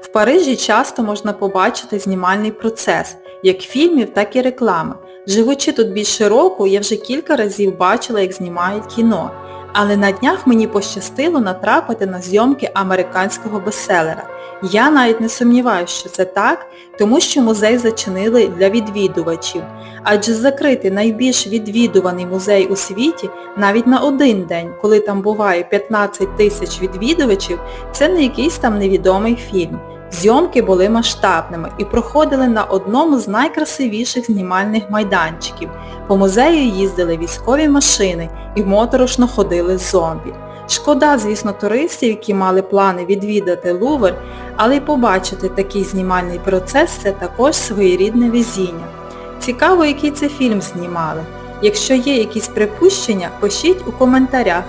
В Парижі часто можна побачити знімальний процес, як фільмів, так і реклами. Живучи тут більше року, я вже кілька разів бачила, як знімають кіно. Але на днях мені пощастило натрапити на зйомки американського бестселера. Я навіть не сумніваюся, що це так, тому що музей зачинили для відвідувачів. Адже закрити найбільш відвідуваний музей у світі навіть на один день, коли там буває 15 тисяч відвідувачів, це не якийсь там невідомий фільм. Зйомки були масштабними і проходили на одному з найкрасивіших знімальних майданчиків. По музею їздили військові машини і моторошно ходили зомбі. Шкода, звісно, туристів, які мали плани відвідати Лувр, але й побачити такий знімальний процес це також своєрідне везіння. Цікаво, який це фільм знімали. Якщо є якісь припущення, пишіть у коментарях.